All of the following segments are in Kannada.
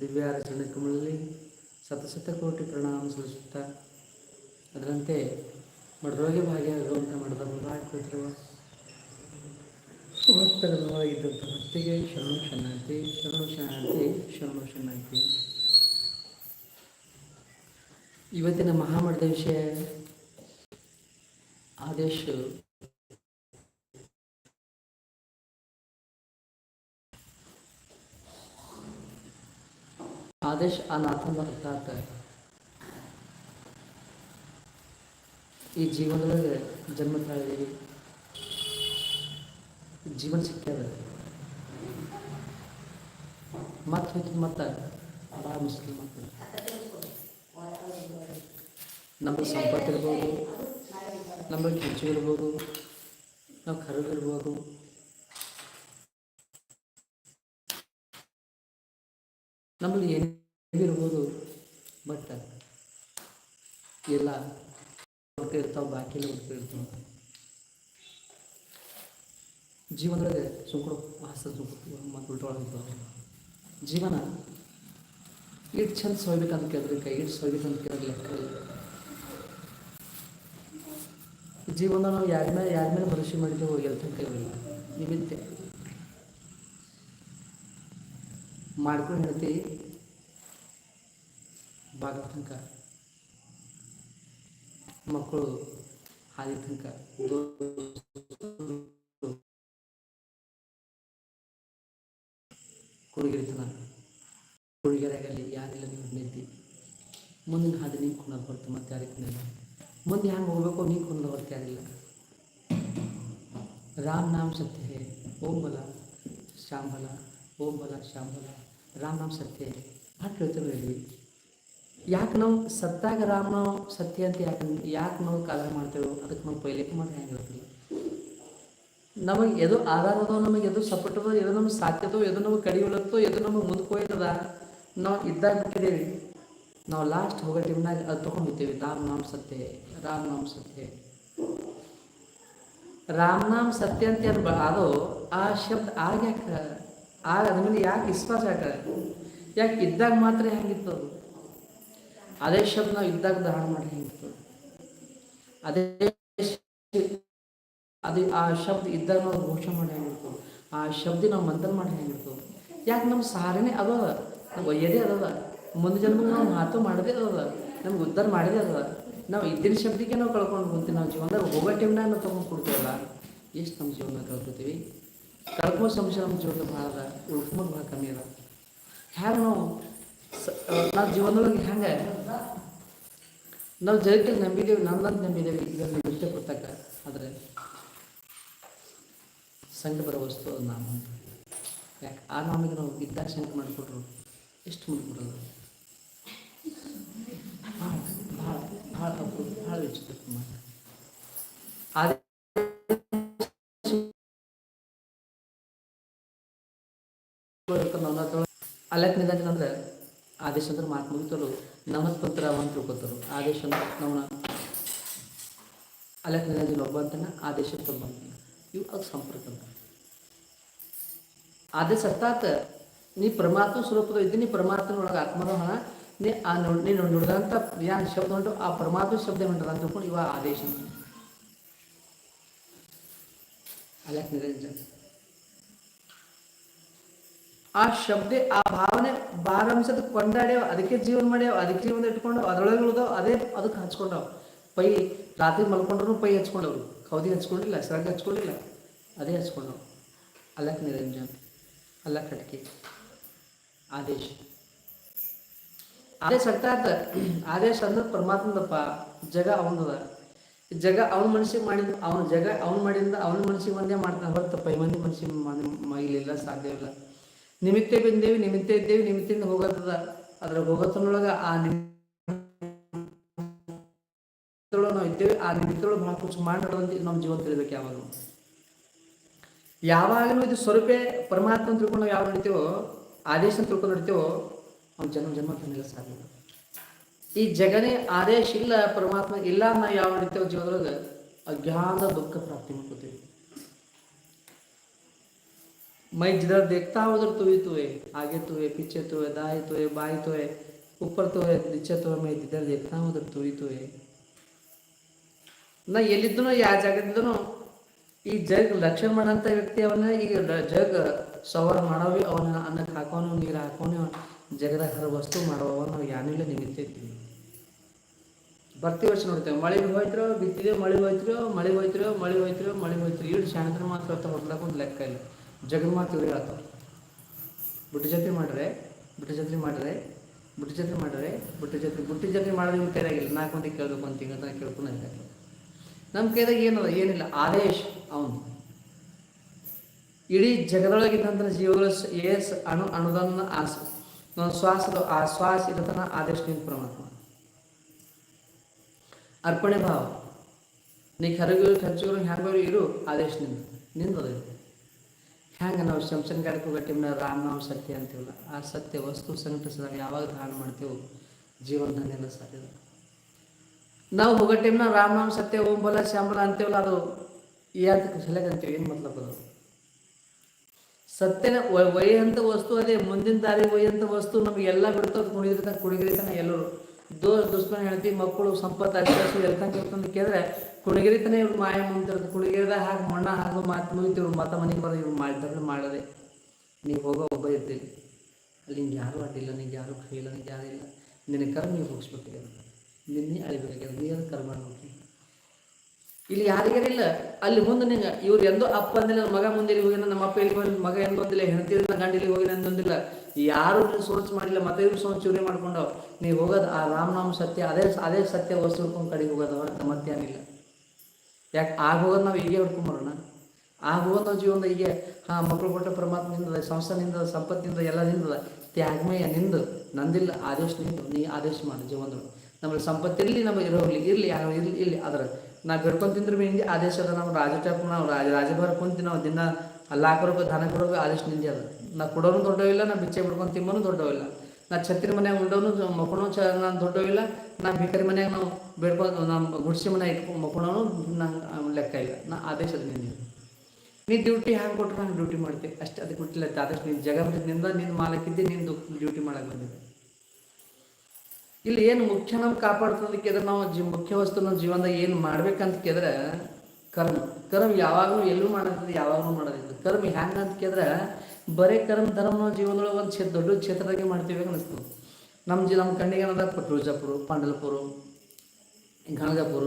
ದಿವ್ಯಾರ ಚರಣಕಮಲಲ್ಲಿ ಸತಸತ ಕೋಟಿ ಪ್ರಣಾಮ ಸಲ್ಲಿಸುತ್ತಾ ಅದರಂತೆ ಮಡರೋಗಿ ಭಾಗಿಯಾಗುವಂಥ ಮಡದ ಮುಂದಾಗುತ್ತಿರುವ ಭಕ್ತರವಾಗಿದ್ದಂಥ ಭಕ್ತಿಗೆ ಶರಣು ಶರಣಾರ್ಥಿ ಶರಣು ಶರಣಾರ್ಥಿ ಶರಣು ಶರಣಾರ್ಥಿ. ಇವತ್ತಿನ ಮಹಾಮಠದ ವಿಷಯ ಆದೇಶ ಆದೇಶ ಆ ನಾಥನ ಅರ್ಥಾತ್ ಈ ಜೀವನದೊಳಗೆ ಜನ್ಮ ತಾಳಿದೀವಿ ಜೀವನ ಸಿಕ್ಕ್ಯದ ಮತ್ತೆ ಹೋಯ್ತದ ಮತ್ತೆ ಆಗ್ತದೆ ನಮಗೆ ಸಂಪತ್ತು ಇರ್ಬೋದು ನಮ್ಮ ಕಿಚ್ಚು ಇರ್ಬೋದು, ನಾವು ಕರಗಿರ್ಬೋದು ನಮ್ಮಲ್ಲಿ ಹೆಂಗಿರ್ಬೋದು ಬಟ್ ಎಲ್ಲ ಇರ್ತಾವ, ಬಾಕಿ ಇರ್ತಾವೆ. ಜೀವನದೊಳಗೆ ಸುಂಕುಡು ಹಾಸ ಸುಂಕುಡು ಜೀವನ ಇಟ್ಟು ಚಂದ ಸೊಯ್ಬೇಕಂತ ಕೇಳಿದ್ರೆ ಕೈ ಇಟ್ಟು ಸೊಯ್ಬೇಕಂತ ಕೇಳಿದ್ರೆ ಲೆಕ್ಕ ಜೀವನ ನಾವು ಯಾರ ಮೇಲೆ ಯಾರ ಮೇಲೆ ಭರವಸೆ ಮಾಡಿದ್ದೇವೆ ಇಲ್ಲ ನಿಮಿತ್ತೆ ಮಾಡ್ಕೊಂಡು ಹೇಳ್ತಿ ಬಾಗ ತನಕ ಮಕ್ಕಳು ಹಾದಿ ತನಕ ಕುಡುಗಿರ್ತನ ಕುಡುಗೆರಾಗಲಿ ಯಾರಿಲ್ಲ ನೀವು ನಿಂತಿ ಮುಂದಿನ ಹಾದಿ ನೀವು ಕುಣೋದು ಹೊರತು ಮತ್ತೆ ಯಾರಿಗೆ ಕುಣಿಲ್ಲ ಮುಂದೆ ಹ್ಯಾಂಗೆ ಹೋಗ್ಬೇಕು ನೀವು ಕುಣೋದು ಹೊರತು ಯಾರಿಲ್ಲ. ರಾಮ್ ನಾಮ್ ಸತ್ಯ ಹೇ ಓಂ ಬಲ, ಶ್ಯಾಮ್ ಬಲ, ಓಂ ಬಲ, ಶ್ಯಾಮ್ ಬಲ, ರಾಮ್ ನಾಮ್ ಸತ್ಯ. ಹೇ ಭಾಳ ಕೇಳ್ತೇವೆ ಹೇಳಿ. ಯಾಕೆ ನಾವು ಸತ್ತಾಗ ರಾಮ ಸತ್ಯ ಅಂತ ಯಾಕೆ ಯಾಕೆ ನಾವು ಕಾಲ ಮಾಡ್ತೇವೆ ಅದಕ್ಕೆ ನಾವು ಪೈಲೆ ಮಾಡಿ ಹೆಂಗೆ ಹೇಳ್ತೀವಿ? ನಮಗೆ ಎದು ಆಧಾರ ಅದಾವ ನಮಗೆ ಎದು ಸಪೋರ್ಟದೋ, ಎದು ನಮಗೆ ಸಾಧ್ಯದೋ ಎದು ನಮಗೆ ಕಡಿಯುಲತ್ತೋ ಎದು ನಮಗೆ ಮುಂದ್ಕೋಯ್ತದ ನಾವು ಇದ್ದಾಗ ಬಿಟ್ಟಿದ್ದೀವಿ ನಾವು ಲಾಸ್ಟ್ ಹೋಗೋ ಟೈಮ್ನಾಗ ಅದು ತೊಗೊಂಡ್ಬಿಡ್ತೀವಿ ರಾಮ್ ನಾಮ್ ಸತ್ಯ, ರಾಮ್ ನಾಮ್ ಸತ್ಯ. ರಾಮ್ ನಾಮ್ ಸತ್ಯ ಅಂತ ಏನು ಅದು ಆ ಶಬ್ದ ಆಗ್ಯಾಕ ಯಾಕೆ ಆಗ ಅದ್ರ ಮೇಲೆ ಯಾಕೆ ವಿಶ್ವಾಸ ಯಾಕೆ ಯಾಕೆ ಇದ್ದಾಗ ಮಾತ್ರ ಹೆಂಗಿತ್ತು ಅದು? ಅದೇ ಶಬ್ದ ನಾವು ಇದ್ದಾಗ ಧಾರಣ ಮಾಡಿ ಅದೇ ಅದು ಆ ಶಬ್ದ ಇದ್ದಾಗ ನಾವು ಘೋಷಣೆ ಮಾಡಿ ಹೆಂಗಿತ್ತು ಆ ಶಬ್ದ ನಾವು ಮಂಥನ ಮಾಡಿ ಹೆಂಗಿತ್ತು ಯಾಕೆ ನಮ್ಮ ಸಹಾರನೇ ಅದ? ನಾವು ಒಯ್ಯದೇ ಅದ. ಮುಂದೆ ಜನ್ಮ ನಾವು ಮಾತು ಮಾಡದೇ ಅದ. ನಮ್ಗೆ ಉದ್ಧಾರ ಮಾಡಿದೆ ಅದ. ನಾವು ಇದ್ದಿನ ಶಬ್ದಕ್ಕೆ ನಾವು ಕಳ್ಕೊಂಡು ಹೋಗ್ತೀವಿ ನಾವು ಜೀವನದಾಗ ಹೋಗೋ ಟೈಮ್ನಾಗ ನಾವು ತೊಗೊಂಡು ಕೊಡ್ತೀವಲ್ಲ. ಎಷ್ಟು ನಮ್ಮ ಜೀವನ ಕಳ್ಕೊತೀವಿ? ಕಳ್ಕೊಂಡು ಸಂಶಯ ನಮ್ಮ ಜೀವನ ಭಾಳ ಅದ. ಭಾಳ ಕಮ್ಮಿ ಅದ. ಹ್ಯಾಂಗೆ ನಾವು ನಾವು ಜೀವನದೊಳಗೆ ಹೆಂಗೆ? ನಾವು ಜಗತ್ತಿಗೆ ನಂಬಿದ್ದೇವೆ ನನ್ನಂತ ನಂಬಿದ್ದೇವೆ, ಇದರಲ್ಲಿ ವಿಷಯ ಕೊಡ್ತಕ್ಕ ಆದರೆ ಸಂಘ ಬರೋ ವಸ್ತು ಅದು ನಾಮ. ಯಾಕೆ, ಆ ನಾಮಿಗೆ ನಾವು ಇದ್ದಾಗ ಶಂಕ ಮಾಡಿಕೊಟ್ರು ಎಷ್ಟು ಮಾಡಿಕೊಡೋದು. ಭಾಳ ಭಾಳ ಭಾಳ ಭಾಳ ವಿಚಿತ್ರ ಅದೇ ಅಲ್ಲಕ್ಕೆ ಅಂದ್ರೆ ಆದೇಶ ಅಂದ್ರೆ ಮಾತು ಮುಗಿತರು ನಮತ್ ಪತ್ರ ಅಂತ ತಿಳ್ಕೊತಾರು ಆದೇಶ ಅಂದ್ರೆ ನಮ್ಮನ್ನ ಅಲ್ಲಕ್ಕೆ ನಿಧಾನ ಒಬ್ಬ ಅಂತಾನೆ ಆದೇಶ ಒಬ್ಬ ಅಂತಾನೆ ಇವು ಅದು ಸಂಪರ್ಕ ಅಂತ ಆದೇಶ ಅರ್ಥಾತ್ ನೀ ಪರಮಾತ್ಮ ಸ್ವರೂಪದ ಇದ್ದಿ ನೀ ಪರಮಾತ್ಮನೊಳಗೆ ಆತ್ಮರೋಹಣ ನೀ ಆ ನೋಡ್ ನೀನು ನುಡಿದಂಥ ಯಾನ್ ಶಬ್ದ ಉಂಟು ಆ ಪರಮಾತ್ಮ ಶಬ್ದ ಉಂಟದ ಅಂತ ತಿಳ್ಕೊಂಡು ಇವ ಆದೇಶ ಅಲ್ಲಕ್ಕೆ ನಿರಂಜನ ಆ ಶಬ್ದ, ಆ ಭಾವನೆ ಬಾರಂಸದ ಕೊಂಡಾಡ್ಯಾವ, ಅದಕ್ಕೆ ಜೀವನ ಮಾಡ್ಯಾವ, ಅದಕ್ಕೆ ಜೀವನ ಇಟ್ಕೊಂಡು ಅದರೊಳಗೆ ಉಳ್ದವ್, ಅದೇ ಅದಕ್ಕೆ ಹಚ್ಕೊಂಡವ್. ಪೈ ರಾತ್ರಿ ಮಲ್ಕೊಂಡ್ರು ಪೈ ಹಚ್ಕೊಂಡವ್ರು. ಕೌದಿ ಹಚ್ಕೊಂಡಿಲ್ಲ, ಸರಗ ಹಚ್ಕೊಂಡಿಲ್ಲ, ಅದೇ ಹಚ್ಕೊಂಡವ್. ಅಲ್ಲಕ್ಕೆ ನಿರಂಜನ್ ಅಲ್ಲ ಕಟ್ಕಿ. ಆದೇಶ. ಆದೇಶ ಅರ್ಥಾತ್ ಆದೇಶ ಅಂದ್ರೆ ಪರಮಾತ್ಮದಪ್ಪ ಜಗ ಅವನದ ಜಗ ಅವನ ಮನಸ್ಸಿಗೆ ಮಾಡಿದ ಅವನ ಜಗ ಅವನ ಮಾಡಿದ ಅವನ ಮನಸ್ಸಿಗೆ ಒಂದೇ ಮಾಡ್ತಾನೆ ಹೊರತು ಪೈ ಮಂದಿ ಮನುಷ್ಯ ಮೈಲಿಲ್ಲ, ಸಾಧ್ಯವಿಲ್ಲ. ನಿಮಿತ್ತ ಬಂದೇವಿ, ನಿಮಿತ್ತ ಇದ್ದೇವಿ, ನಿಮಿತ್ತಿಂದ ಹೋಗತ್ತದ. ಅದ್ರ ಹೋಗತ್ತನೊಳಗ ಆ ನಿಮಿತ್ತೊಳಗೆ ನಾವು ಇದ್ದೇವೆ, ಆ ನಿಮಿತ್ತೊಳಗೆ ಭಾಳ ಖುಷಿ ಮಾಡಿ ನಮ್ಮ ಜೀವನ ತಿಳಿಬೇಕು ಯಾವಾಗ. ಯಾವಾಗಲೂ ಇದು ಸ್ವರೂಪೇ ಪರಮಾತ್ಮ ತಿಳ್ಕೊಂಡು ನಾವು ಯಾವ ನಡಿತೇವೋ, ಆದೇಶ ತಿಳ್ಕೊಂಡು ನಡಿತೇವೋ ಅವ್ನ ಜನ್ಮ ಜನ್ಮ ತಂದಿಲ್ಲ ಸಾಧ್ಯ ಈ ಜಗನೇ ಆದೇಶ ಇಲ್ಲ, ಪರಮಾತ್ಮ ಇಲ್ಲ ನಾವು ಯಾವ ನಡಿತೇವೋ ಜೀವನದೊಳಗೆ ಅಜ್ಞಾನದ ದುಃಖ ಪ್ರಾಪ್ತಿ ಮಾಡ್ಕೋತೀವಿ. मैं जिधर देखता हूँ उधर तू ही तू है आगे तू है पीछे तू है दाएं तू है बाएं तू है ऊपर तो है नीचे तो है मैं जिधर देखता हूँ उधर तू ही तू है ನಾ ಎಲ್ಲಿದ್ದನೋ ಯಾವ ಜಾಗದಿದ್ದನೋ ಈ ಜಗ್ ಲಕ್ಷಣ ಮಾಡಂತ ವ್ಯಕ್ತಿ ಅವನ್ನ ಈಗ ಡ- ಜಗ್ ಸವಾರ ಮಾಡವಿ ಅವನ ಅನ್ನಕ್ಕೆ ಹಾಕೋನು ನೀರು ಹಾಕೋನು ಜಗದ ಹರ ವಸ್ತು ಮಾಡುವವ ನಾವು ಯಾನಿಲ್ಲ ನಿಮಿತ್ತ ಇದ್ದೀವಿ ಬರ್ತೀವಿ ವರ್ಷ ನೋಡ್ತೇವೆ ಮಳೆ ಹೋಯ್ತಿರೋ ಬಿತ್ತಿದೇವು ಮಳೆ ಹೋಯ್ತಿರೋ ಮಳೆ ಹೋಯ್ತಿರೋ ಮಳೆ ಹೋಯ್ತಿರೋ ಮಳೆ ಹೋಯ್ತಿರೋ ಈಡು ಶಾಣದ್ರ ಮಾತ್ರ ಹೊತ್ತ ಹೊಡ್ಲಕ್ಕ ಒಂದು ಲೆಕ್ಕ ಇಲ್ಲ ಜಗನ್ಮಾತ ಆತಾವ ಬುಟ್ಟಿ ಜಾತ್ರೆ ಮಾಡ್ರೆ ಬುಟ್ಟಿ ಜಾತ್ರೆ ಮಾಡ್ರೆ ಬುಟ್ಟಿ ಜಾತ್ರೆ ಮಾಡ್ರೆ ಬುಟ್ಟಿ ಜಾತ್ರೆ ಬುಟ್ಟಿ ಜಾತ್ರೆ ಮಾಡಿದ್ರೆ ಇವ್ರ ಕೈಯಾಗಿಲ್ಲ ನಾಲ್ಕು ಮಂದಿ ಕೇಳಬೇಕು ಅಂತ ಹಿಂಗೆ ಅಂತ ಕೇಳ್ಕೊಂಡು ನಮ್ಮ ಕೈದಾಗ ಏನದ, ಏನಿಲ್ಲ. ಆದೇಶ್ ಅವನು. ಇಡೀ ಜಗದೊಳಗಿದ್ದಂಥ ಜೀವಗಳ ಏಸ್, ಅಣು, ಅಣುದನ್ನ ಆಸ ನಮ್ಮ ಶ್ವಾಸದ, ಆ ಶ್ವಾಸ ಇರತನ ಆದೇಶ ನಿಂತ ಪರಮಾತ್ಮ. ಅರ್ಪಣೆ ಭಾವ. ನೀ ಕರಗಿರು ಖರ್ಚುಗಳು ಹ್ಯಾಂಗ ಇರು, ಆದೇಶ ನಿಂದ. ನಿಂದದ ಹ್ಯಾಂಗ ನಾವು ಶಂಶನ್ ಗಾಡಕ್ಕೆ ಹೋಗೋ ಟೈಮ್ನಾಗ ರಾಮನಾಮ ಸತ್ಯ ಅಂತೀವಲ್ಲ, ಆ ಸತ್ಯ ವಸ್ತು ಸಂಕಟಿಸಿದಾಗ ಯಾವಾಗ ಧಾರಣ ಮಾಡ್ತೀವೋ ಜೀವನದನ್ನೆಲ್ಲ ಸಾಧ್ಯದ ನಾವು ಹೋಗೋ ಟೈಮ್ನಾಗ ರಾಮನಾಮ ಸತ್ಯ, ಓಂ ಬಲ ಶ್ಯಾಮಲ ಅಂತೀವಲ್ಲ, ಅದು ಯಾತಕ್ಕೆ ಕುಶಲಕ್ಕೆ ಅಂತೀವಿ ಏನು ಮತ್ಲಬ್ ಅದು? ಸತ್ಯನ ವ- ವಸ್ತು ಅದೇ, ಮುಂದಿನ ದಾರಿ ಒಯ್ಯಂತ ವಸ್ತು ನಮಗೆಲ್ಲ ಬಿಡ್ತದ ಬಿಡ್ತದೆ ಕುಡಿದಿರ್ತಾನೆ ಕುಡಿಗಿರಿತಾನ ಎಲ್ಲರೂ ದೋಸ್ ದುಷ್ಮನ ಹೆಂಡತಿ, ಮಕ್ಕಳು, ಸಂಪತ್ತು ಅಶ್ವಾಸು ಎಲ್ಲ ಇರ್ತಂತ ಕೇಳಿದ್ರೆ ಕುಡಿಗಿರಿತಾನೆ ಇವ್ರು ಮಾಯ ಮುಂದಿರೋದು. ಕುಣಗಿರಿದ ಹಾಗೆ ಮಣ್ಣ, ಹಾಗು ಮಾತು ಮುಗಿತು ಇವ್ರು ಮತ ಮನೆಗೆ ಬರೋದು ಇವ್ರು ಮಾಡಿದ್ರೆ ಮಾಡದೆ. ನೀವು ಹೋಗೋ ಒಬ್ಬ ಇರ್ತೀವಿ ಅಲ್ಲಿ ನಿಂಗೆ ಯಾರು ಅಡ್ಡಿಲ್ಲ ನಿಂಗೆ ಯಾರು ಕೈಯಿಲ್ಲ ನಿಂಗೆ ಯಾರು ಇಲ್ಲ. ನಿನ್ನ ಕರ್ಮ ನೀವು ಮುಗಿಸ್ಬೇಕಾಗ್ಯದ ನಿನ್ನೆ ಅಳಿಬೇಕಾಗ್ಯದ ನೀ ಅದು ಕರ್ಮ ಮಾಡ್ಬೇಕು ಇಲ್ಲಿ ಯಾರಿಗಾರಿಲ್ಲ. ಅಲ್ಲಿ ಮುಂದೆ ನಿಂಗೆ, ಇವ್ರು ಎಂದೋ ಅಪ್ಪ ಅಂದಿಲ್ಲ, ಮಗ ಮುಂದೆ ಹೋಗಿನ, ನಮ್ಮ ಅಪ್ಪ ಇಲ್ಲಿ ಮಗ ಎಂದೊಂದಿಲ್ಲ ಬಂದಿಲ್ಲ ಹೆಂಡತಿ ಗಂಡ ಇಲ್ಲಿ ಹೋಗಿನ ಅಂದೊಂದಿಲ್ಲ ಯಾರು ನೀನು ಸೋಚ್ ಮಾಡಿಲ್ಲ, ಮತ್ತೆ ಇವ್ರು ಸೋಚ್ ಚೂರಿ ಮಾಡ್ಕೊಂಡು ನೀವು ಹೋಗೋದು ಆ ರಾಮನಾಮ ಸತ್ಯ, ಅದೇ ಅದೇ ಸತ್ಯ ವಸ್ತು ಕಡೆ ಕಡೆಗೆ ಹೋಗೋದು ಯಾಕ ಮತ್ತೇನಿಲ್ಲ ಯಾಕೆ, ಆಗ ಹೋಗೋದು ನಾವು ಹೀಗೆ ಹುಡ್ಕೊಂಬರೋಣ? ಆಗ ಹೋಗೋದು ನಾವು ಜೀವನದ ಹೀಗೆ, ಹಾಂ, ಮಕ್ಕಳು ಕೊಟ್ಟ ಪರಮಾತ್ಮನಿಂದ, ಸಂಸ್ಥಾನಿಂದ, ಸಂಪತ್ತಿನಿಂದ ಎಲ್ಲ ನಿಂದದ ತ್ಯಾಗಮಯ ನಿಂದು, ನಂದಿಲ್ಲ, ಆದೇಶ ನಿಂದು, ನೀ ಆದೇಶ ಮಾಡು ಜೀವನದೊಳಗೆ. ನಮ್ಮಲ್ಲಿ ಸಂಪತ್ತಿರಲಿ, ನಮಗೆ ಇರೋಲಿ ಇರಲಿ, ಯಾರು ಇರಲಿ ಇರಲಿ ಅದ್ರ ನಾ ಬೆಳ್ಕೊಂಡು ತಿಂದ್ರೆ ಬಿ ಹಿಂಗೆ ಆದೇಶ ಅದ. ನಾವು ರಾಜ ಟೈಪ್ ನಾವು ರಾಜ ರಾಜಭಾರ ಕುಂತಿ ನಾವು ದಿನ ರೂಪಾಯಿ ದಾನ ಕೊಡೋದು ಆದೇಶ ನಿಂದೆ ಅದ. ನಾ ಕೊಡೋನು ದೊಡ್ಡವಿಲ್ಲ, ನಾ ಬಿಚ್ಚೆ ಬಿಡ್ಕೊಂಡು ತಿನ್ನೋನು ದೊಡ್ಡವಿಲ್ಲ. ನಾ ಛತ್ರಿ ಮನ್ಯಾಗ ಉಂಡವನು ಮಕ್ಕಳು ಚ ನಾನು ದೊಡ್ಡವಿಲ್ಲ, ನಾ ಭಿಕರಿ ಮನ್ಯಾಗ ನಾವು ಬೇಡ್ಕೊಂಡು ನಮ್ಮ ಗುಡ್ಸಿ ಮನೆ ಇಟ್ಕೊಂಡು ಮಕ್ಕಳನು ನಂಗೆ ಲೆಕ್ಕ ಇಲ್ಲ. ನಾ ಆದೇಶದ ನಿಂದೆ. ನೀ ಡ್ಯೂಟಿ ಹ್ಯಾಂಗೆ ಕೊಟ್ಟರು ಹಂಗೆ ಡ್ಯೂಟಿ ಮಾಡ್ತೀವಿ ಅಷ್ಟೇ ಅದಕ್ಕೆ ಬಿಟ್ಟಿಲ್ಲ ಆದಷ್ಟು ನೀನು ಜಗ ನಿಂದ ನಿನ್ನ ಮಾಲಕ್ಕಿದ್ದೆ ನಿಂದು ಡ್ಯೂಟಿ ಮಾಡಕ್ಕೆ ಬಂದಿದೆ ಇಲ್ಲಿ ಏನು ಮುಖ್ಯ ನಮ್ಗೆ ಕಾಪಾಡ್ತದಕ್ಕೆ ನಾವು ಜಿ ಮುಖ್ಯ ವಸ್ತು ನಮ್ಮ ಜೀವನದಾಗ ಏನು ಮಾಡ್ಬೇಕಂತ ಕೇಳಿದ್ರೆ ಕರ್ಮ. ಕರ್ಮ ಯಾವಾಗಲೂ ಎಲ್ಲೂ ಮಾಡೋದಿಲ್ಲ, ಯಾವಾಗಲೂ ಮಾಡೋದಿಲ್ಲ. ಕರ್ಮ ಹ್ಯಾಂಗ ಅಂತ ಕೇಳಿದ್ರೆ ಬರೀ ಕರ್ಮ, ಧರ್ಮ ಜೀವನದೊಳಗೆ ಒಂದು ಕ್ಷೇತ್ರ ದೊಡ್ಡ ಕ್ಷೇತ್ರದಾಗೆ ಮಾಡ್ತೀವಿ ಅನಿಸ್ತು ನಮ್ಮ ಜಿ ನಮ್ಮ ಕಣ್ಣಿಗೆ ಏನದ? ಪಟ್ರೋಜಾಪುರ ಪಾಂಡಲಪುರ ಗಣಗಪುರ.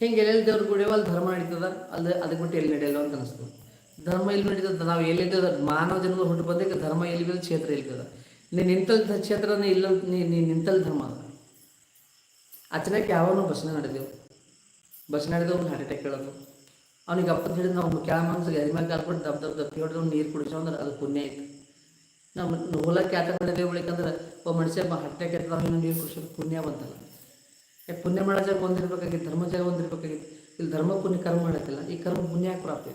ಹಿಂಗೆ ಎಲ್ಲೆಲ್ಲಿ ದೇವ್ರ ಗುಡಿಯವ ಅಲ್ಲಿ ಧರ್ಮ ನಡೀತದ, ಅಲ್ಲಿ ಅದಕ್ಕೆ ಬಿಟ್ಟು ಎಲ್ಲಿ ನಡೆಯಲ್ಲ ಅಂತ ಅನಿಸ್ತು ಧರ್ಮ ಎಲ್ಲಿ ನಡೀತದ? ನಾವು ಎಲ್ಲಿದ್ದ ಮಾನವ ಜನ್ಮ ಹುಟ್ಟು ಬಂದಾಗ ಧರ್ಮ ಎಲ್ಲಿ ಕ್ಷೇತ್ರ ಇರ್ತದ? ನೀ ನಿಂತಲ್ ಕ್ಷೇತ್ರ ಇಲ್ಲ ನೀ ನಿಂತಲ್ ಧರ್ಮ ಅದ. ಅಚಾನಕ್ ಯಾವನು ಬಸ್ನ ನಡೆದೆವು. ಬಸ್ ನಡೆದು ಒಂದು ಹಾರ್ಟ್ ಅಟ್ಯಾಕ್ ಹೇಳೋದು ಅವ್ನಿಗೆ ಅಪ್ಪದ ಹಿಡಿದು ನಾವು ಕೆಳ ಮನಸ್ಸಿಗೆ ಎರಿಮ್ಯಾಗ ಕಾಲ್ಕೊಂಡು ದಬ್ ದಬ್ ದಪ್ಪಿ ನೀರು ಕುಡಿಸೋ ಅಂದ್ರೆ ಅದು ಪುಣ್ಯ ಐತೆ. ನಾವು ಹೊಲಕ್ಕೆ ಯಾತ ನಡೆದೇವು ಬಳಿಕಂದ್ರೆ ಒಬ್ಬ ಮನುಷ್ಯ ಹಾರ್ಟ್ ಅಟ್ಯಾಕ್ ನೀರು ಕುಡಿಸೋದು ಪುಣ್ಯ ಬಂತಲ್ಲ. ಏ ಪುಣ್ಯ ಮಾಡೋ ಜಾಗ ಒಂದಿರ್ಬೇಕಾಗಿತ್ತು ಧರ್ಮ ಜಾಗ ಒಂದಿರ್ಬೇಕಾಗಿತ್ತು. ಇಲ್ಲಿ ಧರ್ಮ ಪುಣ್ಯ ಕರ್ಮ ಮಾಡತ್ತಿಲ್ಲ, ಈ ಕರ್ಮ ಪುಣ್ಯ ಯಾಕೆ ಪ್ರಾಪ್ತಿ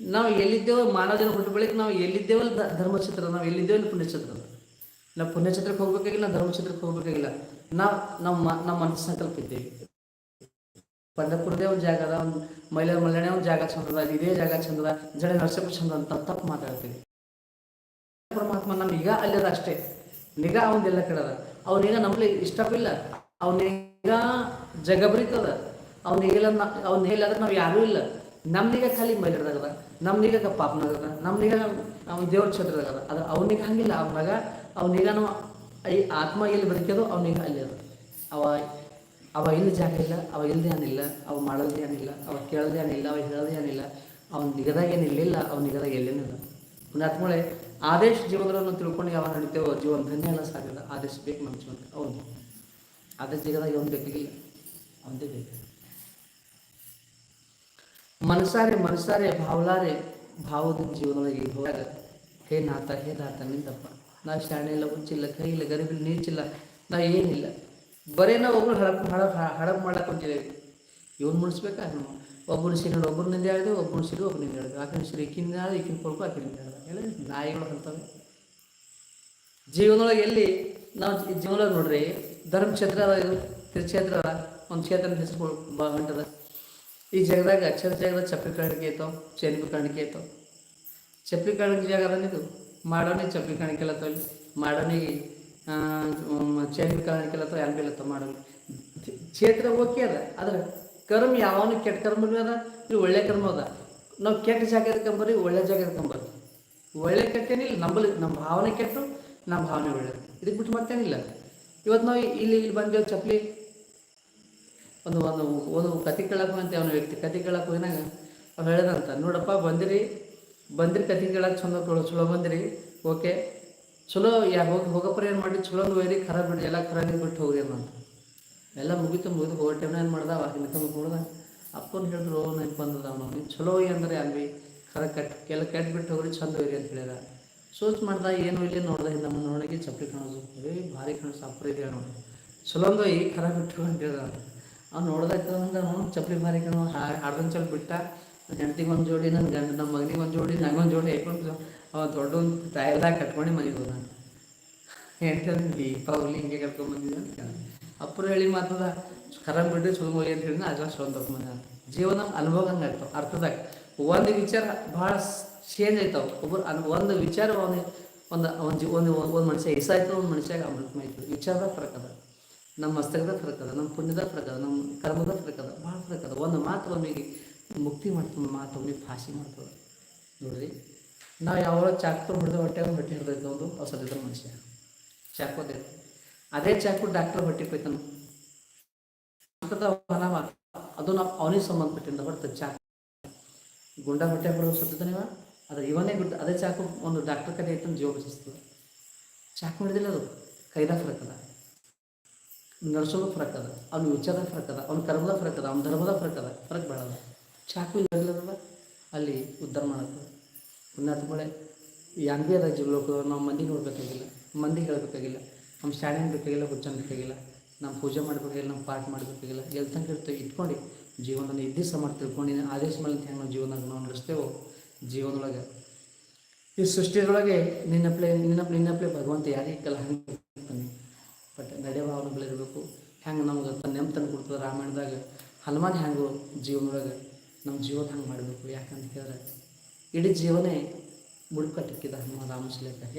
ನಾವು ಎಲ್ಲಿದ್ದೇವೋ ಮಾನವ ಜನ ಹುಟ್ಟು ಬಳಿಕ ನಾವು ಎಲ್ಲಿದ್ದೇವಲ್ಲ ಧರ್ಮಕ್ಷೇತ್ರ, ನಾವು ಎಲ್ಲಿದ್ದೇವಲ್ಲ ಪುಣ್ಯಕ್ಷೇತ್ರ. ನಾವು ಪುಣ್ಯಕ್ಷೇತ್ರಕ್ಕೆ ಹೋಗ್ಬೇಕಾಗಿಲ್ಲ ಧರ್ಮಕ್ಷೇತ್ರಕ್ಕೆ ಹೋಗ್ಬೇಕಾಗಿಲ್ಲ. ನಾವು ನಮ್ಮ ನಮ್ಮ ಮನಸ್ಸು ಸಂಕಲ್ಪ ಇದ್ದೇವೆ ಪಂಡಪುರದೇ ಒಂದು ಜಾಗ ಅದ ಒಂದು ಮೈಲಾರ ಮಲ್ಯಾಣ ಒಂದು ಜಾಗ ಚಂದದ, ಇದೇ ಜಾಗ ಚಂದದ, ಜಡೆ ನರಸಪ್ಪ ಚಂದ ಅಂತ ತಪ್ಪು ಮಾತಾಡ್ತೀವಿ. ಪರಮಾತ್ಮ ನಮ್ಮ ಈಗ ಅಲ್ಲದ ಅಷ್ಟೇ. ನಿಗಾ ಅವನದೆಲ್ಲ ಕಡೆ ಅದ ಅವನೀಗ ನಮ್ಮಲ್ಲಿ ಇಷ್ಟವಿಲ್ಲ. ಅವನೀಗ ಜಗಬರಿತದ. ಅವನಿಗೆಲ್ಲ ಅವನಿಗೆಲ್ಲ ನಾವು ಯಾರೂ ಇಲ್ಲ. ನಮ್ನೀಗ ಖಾಲಿ ಮೈಲಾರದಾಗದ. ನಮ್ನೀಗ ಪಾಪನಾಗದ. ನಮ್ನೀಗ ಅವ್ನ ದೇವ್ರ ಕ್ಷೇತ್ರದಾಗ ಅದ ಅದು ಅವನಿಗೆ ಹಂಗಿಲ್ಲ. ಅವನಾಗ ಅವನೀಗ ನಾವು ಈ ಆತ್ಮ ಎಲ್ಲಿ ಬದುಕೋದು ಅವನಿಗೆ ಅಲ್ಲಿ ಅದು. ಅವ ಅವ ಇಲ್ಲಿ ಜಾಗ ಇಲ್ಲ, ಅವ ಇಲ್ಲದೆ ಏನಿಲ್ಲ ಅವ ಮಾಡೋದೇ ಏನಿಲ್ಲ ಅವ ಕೇಳೋದೇ ಏನಿಲ್ಲ ಅವ ಹೇಳೋದೇ ಏನಿಲ್ಲ ಅವ್ನ ನಿಗದಾಗ ಏನಿಲ್ಲ ಅವ್ನ ನಿಗದಾಗ ಎಲ್ಲೇನಿಲ್ಲ ಆತ್ಮಳೆ ಆದೇಶ ಜೀವನವನ್ನು ತಿಳ್ಕೊಂಡು ಯಾವಾಗ ನಡೀತೇವೋ ಜೀವನ ಧನ್ಯ ಎಲ್ಲ ಸಾಗಿಲ್ಲ. ಆದೇಶ ಬೇಕು ನಮ್ಮ ಜೀವನಕ್ಕೆ. ಅವನು ಆದೇಶ ಜೀವನದಾಗ ಅವನು ಬೇಕಾಗಿಲ್ಲ. ಅವನದೇ ಬೇಕು. ಮನಸಾರೆ ಮನಸಾರೆ ಭಾವಲಾರೆ ಭಾವದ ಜೀವನದೊಳಗೆ ಹೋದಾಗ, ಹೇ ನಾತ ಹೇ ನಾಥ ನಿಂದಪ್ಪ ನಾ ಶಾಣೆ ಇಲ್ಲ, ಹುಚ್ಚಿಲ್ಲ ಕೈ ಇಲ್ಲ ಗರಿಬಿಲ್ಲ ನೀಚಿಲ್ಲ, ನಾ ಏನಿಲ್ಲ. ಬರೇ ನಾವು ಒಬ್ರು ಹಡಪ್ ಹಡಪ್ ಹಡಪ್ ಮಾಡಕ್ಕೆ ಹೊಂಟಿದ್ದೇವೆ ಇವನು ಮುಡಿಸ್ಬೇಕಾ? ನಾವು ಒಬ್ಬರು ಸಿರಿ ಒಬ್ಬರು ನಿಂದೆ ಹೇಳಿದೆ ಒಬ್ಬರು ಸಿರಿ ಒಬ್ಬರು ನಿಂದೆ ಹೇಳಿದೆ ಆಕಿನ ಸಿರಿ, ಈಕಿನ ಹೇಳಿದೆ ಈಕಿನ ಕೊಡ್ಕೊ ಹೇಳಿದೆ ಎಲ್ಲ ನಾಯಿಗಳು ಅಂತವೆ ಜೀವನದೊಳಗೆ ಎಲ್ಲಿ ನಾವು ಜೀವನದೊಳಗೆ ನೋಡ್ರಿ, ಧರ್ಮಕ್ಷೇತ್ರ ಅದ ಇದು ತಿರುಕ್ಷೇತ್ರ ಅದ, ಒಂದು ಕ್ಷೇತ್ರ ಹೆಸರು ಬಾ ಹೊಂಟದ ಈ ಜಾಗದಾಗ ಅಕ್ಷರ ಜಗದ ಚಪ್ಪಿ ಕಾಣಿಕೆ ಐತವ ಚೇನಿಪು ಕಾಣಿಕೆ ಐತವ ಚಪ್ಪಲಿ ಕಾಣಿಕೆ ಜಾಗ ಅದನ್ನಿದು ಮಾಡೋನಿಗೆ ಚಪ್ಪಲಿ ಕಾಣಿಕೆಲ್ಲತ್ತವ ಇಲ್ಲಿ ಮಾಡೋನಿಗೆ ಚಪ್ಪಲಿ ಕಾಣಿಕೆಲ್ಲತ್ತವ ಯಾರು ಬೀಳತ್ತ ಮಾಡೋದು ಕ್ಷೇತ್ರ ಓಕೆ ಅದ, ಆದ್ರೆ ಕರ್ಮ ಯಾವನು ಕೆಟ್ಟ ಕರ್ಮ ಅದ ಇದು ಒಳ್ಳೆ ಕರ್ಮ ಅದ. ನಾವು ಕೆಟ್ಟ ಜಾಗ ಇರ್ಕೊಂಬರಿ ಒಳ್ಳೆ ಜಾಗ ಕಂಬರಿ ಒಳ್ಳೆ ಕೆಟ್ಟೇನಿಲ್ಲ, ನಂಬಲ್ ನಮ್ಮ ಭಾವನೆ ಕೆಟ್ಟು ನಮ್ಮ ಭಾವನೆ ಒಳ್ಳೆಯದು ಇದಕ್ಕೆ ಬಿಟ್ಟು ಮತ್ತೇನಿಲ್ಲ. ಇವತ್ತು ನಾವು ಇಲ್ಲಿ ಇಲ್ಲಿ ಬಂದೇವು ಚಪ್ಪಲಿ, ಒಂದು ಒಂದು ಒಂದು ಕತೆ ಕೇಳಕ್ಕೆ ಅಂತ ಅವನ ವ್ಯಕ್ತಿ ಕತೆ ಕೇಳಕ್ಕೆ ಹೋಗಿನಾಗ ಅವ್ನು ಹೇಳ್ದಂತ, ನೋಡಪ್ಪ ಬಂದಿರಿ ಬಂದಿರಿ ಕತೆ ಕೇಳಕ್ಕೆ ಚಂದ ಚಲೋ ಚಲೋ ಬಂದ್ರಿ? ಓಕೆ. ಚಲೋ, ಯಾ ಹೋಗಿ ಹೋಗಪ್ಪ ಏನು ಮಾಡಿ ಚಲೋ ಒಯ್ರಿ ಖರಾಬ್ ಬಿಡಿ ಎಲ್ಲ ಖರಾಬ್ ಬಿಟ್ಟು ಹೋಗ್ರಿ ಅಂತ ಎಲ್ಲ ಮುಗಿತು, ಮುಗಿದು ಹೋಗೋ ಟೈಮ್ನ ಏನು ಮಾಡ್ದ ಹಿಂದಕ್ಕೆ ನೋಡ್ದ. ಅಪ್ಪನ ಹೇಳಿದ್ರು ನೆನಪು ಬಂದದ ಅವನು. ನೀವು ಚಲೋ ಒಯ್ಯಿ ಅಂದ್ರೆ ಅಲ್ಲಿ ಖರ ಕಟ್ ಕೆಲ ಕೆಟ್ಟು ಬಿಟ್ಟು ಹೋಗ್ರಿ, ಚಂದ ಒಯ್ರಿ ಅಂತ ಹೇಳ್ಯಾರ. ಸೋಚ್ ಮಾಡ್ದ, ಏನು ಇಲ್ಲಿ ನೋಡ್ದೆ ನಮ್ಮ ನೋಡೋಕೆ ಚಪ್ಪಲಿ ಕಾಣೋದು. ಏ, ಭಾರಿ ಕಾಣಿಸ್ ಅಪ್ರ ಇದೆ ನೋಡಿ. ಚಲೋ ಒಂದು ಈ ಖರ ಬಿಟ್ಟು ಅಂತ ಹೇಳ್ದ ಅವ್ನು ನೋಡ್ದಾಗ ಚಪ್ಪಲಿ ಭಾರಿ ಕಾಣೋ ಹಾ ಚಲ್ ಬಿಟ್ಟ. ಹೆಂಡ್ತಿಗೆ ಒಂದು ಜೋಡಿ ನನ್ನ ಗಂಡ ನಮ್ಮ ಮಗನಿಗೆ ಒಂದು ಜೋಡಿ ನಂಗೊಂದು ಜೋಡಿ ಹೇಳ್ಕೊಂಡು ಅವ ದೊಡ್ಡ ಒಂದು ಟೈರ್ದಾಗ ಕಟ್ಕೊಂಡು ಮನೆಗೆ ಹೋದ ಹೇಳ್ತಾನೆ ದೀಪಾವಳಿ ಹಿಂಗೆ ಕರ್ಕೊಂಡ್ಬಂದಿದ್ದೆ ಅಂತ. ಅಪ್ಪರು ಹೇಳಿ ಮಾತದ ಖರಾಬ್ ಬಿಡ್ರಿ ಹೋಗಿ ಅಂತ ಹೇಳಿ ಅಜ ಮನೆ ಅಂತ ಜೀವನ ಅನುಭವ ಹಂಗೆ ಆಗ್ತಾವ, ಅರ್ಥದಾಗ. ಒಂದು ವಿಚಾರ ಭಾಳ ಚೇಂಜ್ ಆಯ್ತವ. ಒಬ್ಬರು ಅನ್, ಒಂದು ವಿಚಾರ ಅವನಿಗೆ, ಒಂದು ಅವನ ಜೀವ ಒಂದು ಒಂದು ಮನುಷ್ಯ ಇಸಾಯ್ತು ಒಂದು ಮನುಷ್ಯ ಅಮೃತ ಆಯ್ತು ವಿಚಾರದ ಫರಕ್ ಅದ. ನಮ್ಮ ಮಸ್ತಕದ ಫರಕ್ ಅದ ನಮ್ಮ ಪುಣ್ಯದ ಫರಕ್ ಅದ ನಮ್ಮ ಕರ್ಮದ ಫರಕ್ ಅದ, ಭಾಳ ಫರಕ್ ಅದ. ಒಂದು ಮಾತು ಅವನಿಗೆ ಮುಕ್ತಿ ಮಾಡ್ತದೆ ಮಾತು ಹೋಗಿ ಫಾಸಿ ಮಾಡ್ತದೆ ನೋಡ್ರಿ. ನಾವು ಯಾವ ಚಾಕು ಹೊಡೆದ ಹೊಟ್ಟೆ ಹೊಟ್ಟೆ ಹಿಡ್ದೈತೆ ಒಂದು ಹೊಸದಿದ್ದ ಮನುಷ್ಯ. ಚಾಕು ಅದೇ ಚಾಕು ಡಾಕ್ಟರ್ ಹೊಟ್ಟೆ ಕೊಯ್ತಾನ ಅದು ನಾವು ಅವನಿಗೆ ಸಂಬಂಧಪಟ್ಟಿಂದ ಹೊರತು ಚಾಕು. ಗುಂಡ ಹೊಟ್ಟೆ ಹೊಡೆದು ಸತ್ತಿದ್ದಾನಿವ ಅದು ಇವನೇ ಗುಡ್ ಅದೇ ಚಾಕು ಒಂದು ಡಾಕ್ಟರ್ ಕಡೆ ಐತಂದು ಜೀವ ಬಚಿಸ್ತದೆ ಚಾಕು ಹಿಡಿದಿಲ್ಲ ಅದು? ಕೈದಾಗ ಫರಕ್ ಅದ. ನಡ್ಸೋದು ಫರಕ್ ಅದ. ಅವ್ನ ವಿಚಾರದ ಫರಕ್ ಅದ. ಅವ್ನ ಕರ್ಮದ ಫರಕ್ ಅದ. ಅವ್ನ ಧರ್ಮದ ಫರಕ್ ಅದ. ಫರಕ್ ಬೇಡ ಚಾಕು ಇಲ್ಲದ ಅಲ್ಲಿ ಉದ್ಧಾರ ಮಾಡೋದು ಉನ್ನತ ಮಳೆ ಯಾನ್ ಅದ ಜೀವಲೋಕ ನಾವು ಮಂದಿ ನೋಡಬೇಕಾಗಿಲ್ಲ. ಮಂದಿ ಹೇಳಬೇಕಾಗಿಲ್ಲ. ನಮ್ಮ ಶಾಣೆ ಬೇಕಾಗಿಲ್ಲ ಹುಚ್ಚನ್ ಬೇಕಾಗಿಲ್ಲ. ನಮ್ಮ ಪೂಜೆ ಮಾಡಬೇಕಾಗಿಲ್ಲ, ನಮ್ಮ ಪಾಠ ಮಾಡಬೇಕಾಗಿಲ್ಲ. ಎಲ್ಲಿ ತನಕ ಇರ್ತೇವೆ ಇಟ್ಕೊಂಡು ಜೀವನದ ಇದ್ದೇ ಸಮರ್ಥ ತಿಳ್ಕೊಂಡು ಆದೇಶ ಮೇಲೆ ಹೆಂಗೆ ನಾವು ಜೀವನದಾಗ ನಾವು ನಡೆಸ್ತೇವೋ? ಜೀವನದೊಳಗೆ. ಈ ಸೃಷ್ಟಿಯೊಳಗೆ ನಿನ್ನಪ್ಲೆ ನಿನ್ನಪ್ಲೆ ನಿನ್ನಪ್ಲೆ ಭಗವಂತ ಯಾರಿಗೆ ಕಲ ಹಂಗೆ ಬಟ್ ಬಟ್ ನಡೆಯಭಾವನೆಗಳಿರಬೇಕು ಹೆಂಗೆ ನಮ್ಗೆ ತನ್ನ ನೆಮ್ಮತನ ಕೊಡ್ತದೆ ರಾಮಾಯಣದಾಗ. ಹನುಮಾನ್ ಹೆಂಗೆ ಜೀವನದೊಳಗೆ. ನಮ್ಮ ಜೀವನ ಹಂಗೆ ಮಾಡಬೇಕು. ಯಾಕಂತ ಹೇಳಿದ್ರೆ ಇಡೀ ಜೀವನೇ ಬುಡ್ಕಟ್ಟಿಕ್ಕಿದ ಹನುಮ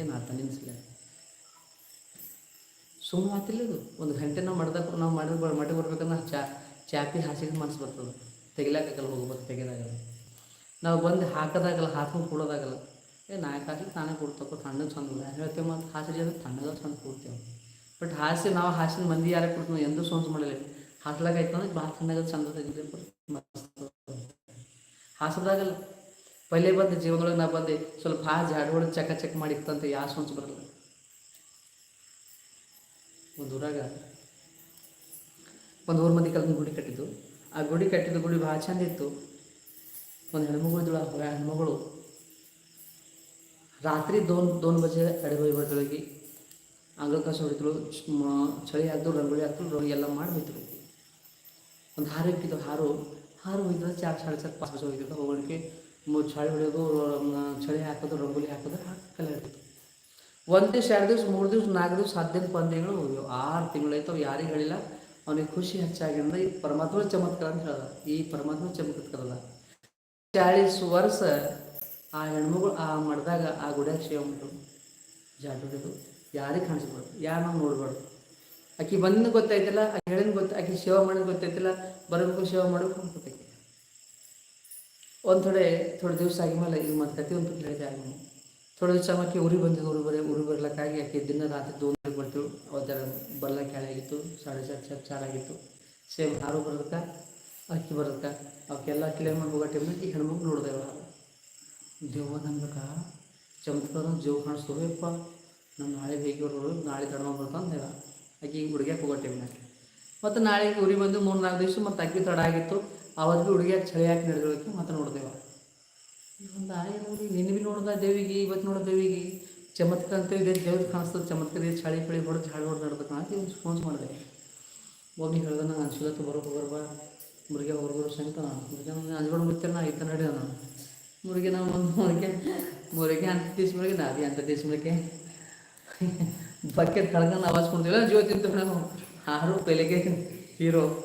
ಏನು ಆತ ನಿನ್ಸ್ಲೇಕ ಸುಮ್ಮನೆ ಮಾತಿಲ್ಲ ಇದು. ಒಂದು ಗಂಟೆ ನಾವು ಮಾಡ್ದಾಗ, ನಾವು ಮಾಡಿದ ಮಟ್ಟಿಗೆ ಬರ್ಬೇಕಂದ್ರೆ ಚಾ, ಚಾಪಿ ಹಾಸಿಗೆ ಮನಸ್ಸು ಬರ್ತದೆ. ತೆಗಿಲಾಕಾಗಲ್ಲ ಹೋಗ್ಬೇಕು ತೆಗೆದಾಗಲ್ಲ. ನಾವು ಬಂದು ಹಾಕೋದಾಗಲ್ಲ ಹಾಕೊಂಡು ಕೊಡೋದಾಗಲ್ಲ. ಏ ನಾಯಕ ಹಾಕಿ ತಾನೇ ಕೊಡ್ತಪ್ಪ, ತಣ್ಣಗೆ ಚಂದ ಹೇಳ್ತೇವೆ ಮತ್ತು ಹಾಸಿಗೆ ಅಂದ್ರೆ ತಣ್ಣಗೆ ಚಂದ ಕೊಡ್ತೇವೆ ಬಟ್ ಹಾಸಿ ನಾವು ಹಾಸಿನ ಮಂದಿ ಯಾರೇ ಕೊಡ್ತೀವಿ ಎಂದೂ ಸೋನ್ಸ್ ಮಾಡಿಲ್ಲ ಹಾಸ್ಲಾಗ ಭಾಳ ತಣ್ಣಗೆ ಚಂದ ತೆಗಿದ್ರೆ ಮಸ್ತ್ ಹಾಸದಾಗಲ್ಲ ಪಲ್ಯ ಬಂದು, ಜೀವನದೊಳಗೆ ನಾ ಬಂದು, ಸ್ವಲ್ಪ ಹಾ ಹೊಡೆದು ಚಕ ಚೆಕ್ ಮಾಡಿತ್ತಂತ ಯಾವ ಸೊಂಚು ಬರಲ್ಲ. ಒಂದು ಊರಾಗ ಒಂದು ಊರು ಮಂದಿ ಕಲ್ತು ಗುಡಿ ಕಟ್ಟಿದ್ದು. ಆ ಗುಡಿ ಕಟ್ಟಿದ ಗುಡಿ ಭಾಳ ಚಂದ ಇತ್ತು. ಒಂದು ಹೆಣ್ಮಗಳು ಇದ್ದಳು ಆ ಹೆಣ್ಮಗಳು ರಾತ್ರಿ ದೋನ್ ದೋನ್ ಬಜೆ ಅಡಿ ಬರ್ತಳಿಗೆ ಅಂಗಳ ಕಸ ಹೊಡಿತಳು ಚಳಿ ಹಾಕ್ದು ರಂಗೋಲಿ ಹಾಕ್ತು ರಂಗೋಲಿ ಎಲ್ಲ ಮಾಡಿ ಹೋಯ್ತಳು ಒಂದು ಹಾರು ಇಟ್ಟಿದ್ದು ಹಾರು ಹಾರು ಹೋಯ್ತದ ಚಾ ಸಾಡೆ ಸರ್ ಪಾಸ್ ಹೋಗಿದ್ದು ಹೋಗೋಣಿಕೆ ಮು ಚಳಿ ಹೊಡೆಯೋದು ಚಳಿ ಹಾಕೋದು, ರಂಗೋಲಿ ಹಾಕೋದು ಹಾಕಲ್ಲ ಇರ್ತಿತ್ತು ಒಂದು ದಿವ್ಸ, ಎರಡು ದಿವ್ಸ, ಮೂರು ದಿವ್ಸ, ನಾಲ್ಕು ದಿವ್ಸ, ಹತ್ತು ದಿನ, ಒಂದು ತಿಂಗಳು ಹೋಗ್ಯವು ಆರು ತಿಂಗಳಾಯ್ತು ಅವ್ರು ಯಾರಿಗೆ ಹೇಳಿಲ್ಲ. ಅವನಿಗೆ ಖುಷಿ ಹೆಚ್ಚಾಗಿಂದ ಈ ಪರಮಾತ್ಮ ಚಮತ್ಕಾರ ಅಂತ ಹೇಳ್ದ. ಈ ಪರಮಾತ್ಮ ಚಮತ್ಕಾರ ಅದ ಚಾಳೀಸ್ ವರ್ಷ ಆ ಹೆಣ್ಮಗಳು ಆ ಮಡ್ದಾಗ ಆ ಗುಡಿಯಾಗ ಸೇವೆ ಉಂಟು ಜಾಟ್ ಹೊಡೆದು ಯಾರಿಗೆ ಕಾಣಿಸ್ಬಾರ್ದು. ಯಾರು ನಾವು ನೋಡ್ಬಾರ್ದು. ಆಕಿ ಬಂದ ಗೊತ್ತಾಯ್ತಿಲ್ಲ, ಆಕಿ ಹೇಳಿದ ಗೊತ್ತ, ಆಕಿ ಸೇವೆ ಮಾಡೋದು ಗೊತ್ತಾಯ್ತಿಲ್ಲ, ಬರಬೇಕು, ಸೇವೆ ಮಾಡೋಕೆ ಅಂತ ಗೊತ್ತೈತಿ ಒಂದು ಥೋಡೆ ಥೋಡೆ ದಿವಸ ಆಗಿ ಮೇಲೆ ಮತ್ತೆ ಕತೆ ಒಂದು ಹೇಳಿದೆ ಆಗಿ. ಥೋಡೆ ದಿವಸ ಆಕೆ ಉರಿ ಬಂದಿದ್ದು ಉರಿ ಬರೀ ಉರಿ ಬರ್ಲಕ್ಕಾಗಿ ಆಕೆ ದಿನ ರಾತ್ರಿ ದೋಣಿಗೆ ಬರ್ತೀವಿ. ಅವತ್ತರ ಬರ್ಲಕ್ಕೆ ಆಗಿತ್ತು ಸಾಡೆ ಚಾರ್ ಚಾರ್ ಆಗಿತ್ತು. ಸೇಮ್ ಹಾರು ಬರೋದಕ್ಕೆ, ಅಕ್ಕಿ ಬರೋದಕ್ಕೆ, ಅವಕ್ಕೆಲ್ಲ ಕ್ಲೇಮ್ ಹೋಗೋ ಟೈಮ್ನಾಗ ಈ ಹೆಣ್ಮಗು ನೋಡಿದೆವು ದೇವ ನಂಬಕ ಚಮತ್ಕಾರ ಜೀವ ಕಾಣಿಸ್ತೋಯಪ್ಪ ನಮ್ಮ ನಾಳೆ ಬೇಗ ನಾಳೆ ತಡ ಬರ್ತಾನೆ ಆಕೆ ಹುಡುಗಿಯಾಕೆ ಹೋಗೋ ಟೈಮ್ನಾಗ ಮತ್ತು ನಾಳೆ ಉರಿ ಬಂದು ಮೂರು ನಾಲ್ಕು ದಿವಸ ಮತ್ತು ಅಕ್ಕಿ ತಡ ಆಗಿತ್ತು. ಅವತ್ತು ಭೀ ಹುಡುಗಿಯಾಗಿ ಚಳಿ ಹಾಕಿ ನಡೆದೋಳಕ್ಕೆ ಮತ್ತೆ ನೋಡಿದೆವು ಒಂದು ಆಯ್ತು ನೋಡಿ ನಿನ್ನ ಭೀ ನೋಡ್ದ ದೇವಿಗೆ ಇವತ್ತು ನೋಡೋ ದೇವಿಗೆ. ಚಮತ್ಕಾರ ಅಂತ ಇದೆ ದೇವ್ರಿಗೆ ಕಾಣಿಸ್ತದೆ ಚಮತ್ಕಾರ ಇದೆ ಚಳಿ ಪಳಿ ಹೊಡೆದು ಚಾಳಿ ಹೊಡೆದು ನಡ್ಬೇಕು. ಅಂತ ಇವ್ನು ಫೋನ್ಸ್ ಮಾಡಿದೆ. ಒಬ್ಬನಿಗೆ ಹೇಳ್ದೆ ನಂಗೆ ಅನ್ಸಿಲತ್ತು ಬರೋ ಮುರ್ಗೆ ಬಾ ಮುರುಗೆ ಹೋಗೋರು ಸಂತ ಮುರುಗೆ ಅಂಜ್ಕೊಂಡು ಬಿಡ್ತೇನೆ ನಾ ಇತ್ತ ನಡೆದ ನಾನು ಮುರುಗೆ ನಾವು ಒಂದು ಮುರುಗೆ ಮುರುಗೆ ಅಂತ ದೇಶ ಮುರುಗೆ ನಾ ಅಂತ ದೇಶ ಮುರುಗೆ. ಬಕೆಟ್ ಕಳ್ಕೊಂಡು ಆವಾಜ್ ಕೊಡ್ತೀವಿ ತಿಂತೀವಿ ನಾವು. ಆರು ಬೆಲೆಗೆ ಹೀರೋ.